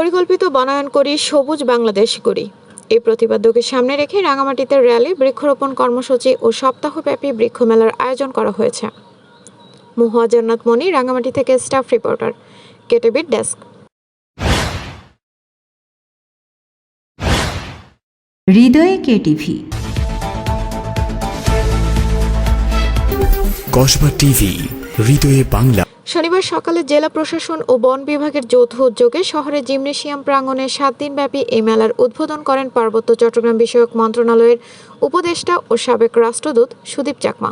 পরিকল্পিত বনায়ন করি সবুজ বাংলাদেশ করি। এই প্রতিপাদ্যকে সামনে রেখে রাঙামাটিতে র্যালি বৃক্ষরোপণ কর্মসূচি ও সপ্তাহব্যাপী বৃক্ষমেলার আয়োজন করা হয়েছে। মুহুয়া জান্নাত মনি রাঙামাটি থেকে স্টাফ রিপোর্টার কেটেবির ডেস্ক। হৃদয়ে কেটিভি। কসবা টিভি হৃদয়ে বাংলা। শনিবার সকালে জেলা প্রশাসন ও বন বিভাগের যৌথ উদ্যোগে শহরের জিমনেশিয়াম প্রাঙ্গণে সাত দিনব্যাপী এই মেলার উদ্বোধন করেন পার্বত্য চট্টগ্রাম বিষয়ক মন্ত্রণালয়ের উপদেষ্টা ও সাবেক রাষ্ট্রদূত সুদীপ চাকমা।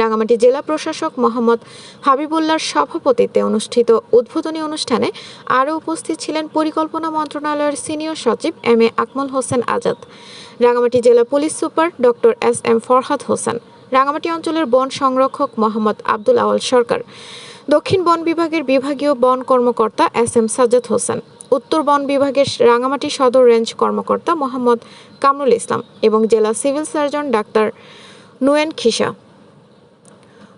রাঙামাটি জেলা প্রশাসক মোহাম্মদ হাবিবুল্লাহর সভাপতিত্বে অনুষ্ঠিত উদ্বোধনী অনুষ্ঠানে আরও উপস্থিত ছিলেন পরিকল্পনা মন্ত্রণালয়ের সিনিয়র সচিব এম এ আকমল হোসেন আজাদ। রাঙামাটি জেলা police super doctor S M Farhad Hossain. Rangamati অঞ্চলের বন সংরক্ষক মোহাম্মদ আব্দুল আওয়াল সরকার। দক্ষিণ বন বিভাগের বিভাগীয় বন কর্মকর্তা এস এম সাজ্জাদ হোসেন, উত্তর বন বিভাগের রাঙামাটি সদর রেঞ্জ কর্মকর্তা মোহাম্মদ কামরুল ইসলাম এবং জেলা civil surgeon doctor Nuyen Khisa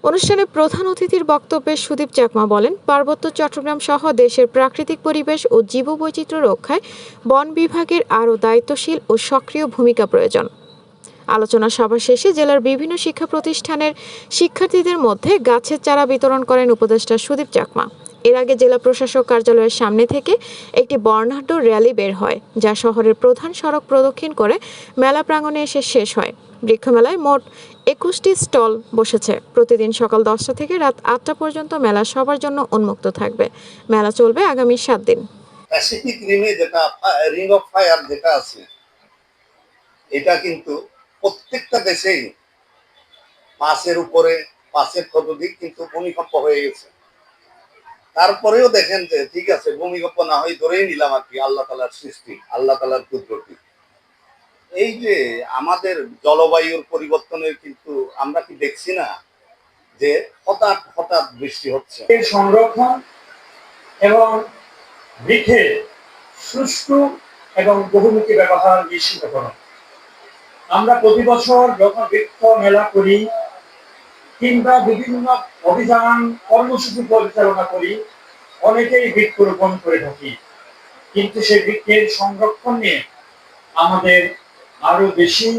অনুষ্ঠানে প্রধান অতিথির বক্তব্যে সুদীপ চাকমা বলেন, পার্বত্য চট্টগ্রাম সহ দেশের প্রাকৃতিক পরিবেশ ও জীববৈচিত্র্য রক্ষায় বন বিভাগের আরও দায়িত্বশীল ও সক্রিয় ভূমিকা প্রয়োজন। আলোচনা সভা শেষে জেলার বিভিন্ন শিক্ষা প্রতিষ্ঠানের শিক্ষার্থীদের মধ্যে গাছের চারা বিতরণ করেন উপদেষ্টা সুদীপ চাকমা। এর আগে জেলা প্রশাসক কার্যালয়ের সামনে থেকে একটি বর্ণাঢ্য র্যালি বের হয়, যা শহরের প্রধান সড়ক প্রদক্ষিণ করে মেলা প্রাঙ্গণে এসে শেষ হয়। বৃক্ষমেলায় মোট একুশটি স্টল বসেছে। প্রতিদিন সকাল দশটা থেকে রাত আটটা পর্যন্ত মেলা সবার জন্য উন্মুক্ত থাকবে। মেলা চলবে আগামী সাত দিন। প্যাসিফিক রিমে যেটা রিং অফ ফায়ার যেটা আছে, এটা কিন্তু প্রত্যেকটা দেশেই পাঁচের উপরে পাঁচের ততোধিক কিন্তু ভূমিকম্প হয়ে গেছে। তারপরেও দেখেন যে, ঠিক আছে, ভূমিকম্প না হয় ধরেই নিলাম আর কি আল্লাহ তালার সৃষ্টি, আল্লাহ তালার কুদরতি। এই যে আমাদের জলবায়ুর পরিবর্তনের কিন্তু আমরা কি দেখছি না যে হঠাৎ হঠাৎ বৃষ্টি হচ্ছে? সংরক্ষণ এবং বৃক্ষের সুষ্ঠু এবং বহুমুখী ব্যবহার নিশ্চিতকরণ আমরা প্রতি বছর যখন বৃক্ষ মেলা করি কিংবা বিভিন্ন অভিযান, কর্মসূচি পরিচালনা করি। অনেকেই বৃক্ষরোপণ করে থাকি। কিন্তু সেই বৃক্ষের সংরক্ষণ নিয়ে আমাদের আরও বেশি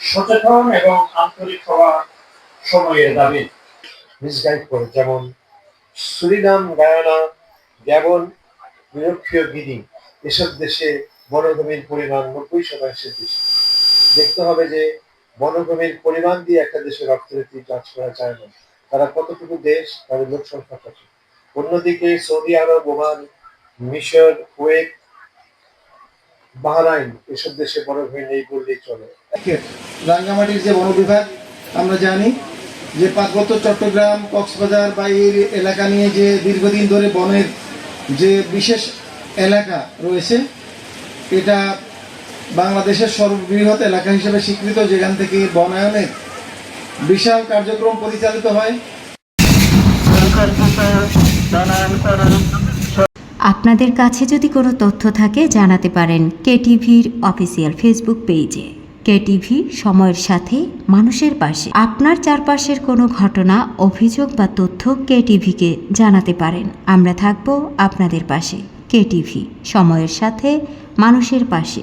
সচেতন এবং আন্তরিক হওয়া সময়ের দাবি। মিসগাইড করে, যেমন সুরিনাম, গায়ানা গ্যাবন নিরক্ষীয় গিনি এসব দেশে বনভূমির পরিমাণ নব্বই শতাংশের বেশি। দেখতে হবে যে বনভূমির পরিমাণ দিয়ে একটা দেশের অর্থনীতি যাচ করা যায় না। তারা কতটুকু দেশ, তাদের লোক সংখ্যা কত? অন্যদিকে সৌদি আরব, ওমান, মিশর, কুয়েত, বাহরাইন এসব দেশে বনভূমি নেই বললেই চলে। রাঙ্গামাটির যে বন বিভাগ আমরা জানি যে পার্বত্য চট্টগ্রাম, কক্সবাজার বা এই এলাকা নিয়ে যে দীর্ঘদিন ধরে বনের যে বিশেষ এলাকা রয়েছে, এটা বাংলাদেশের সর্ববৃহৎ এলাকা হিসেবে স্বীকৃত যেখান থেকে বনায়নের বিশাল কার্যক্রম পরিচালিত হয়। আপনাদের কাছে যদি কোনো তথ্য থাকে, জানাতে পারেন কেটিভির অফিসিয়াল ফেসবুক পেজে। কেটিভি, সময়ের সাথে, মানুষের পাশে। আপনার চারপাশের কোনো ঘটনা, অভিযোগ বা তথ্য কেটিভিকে জানাতে পারেন। আমরা থাকব আপনাদের পাশে। কেটিভি, সময়ের সাথে, মানুষের পাশে।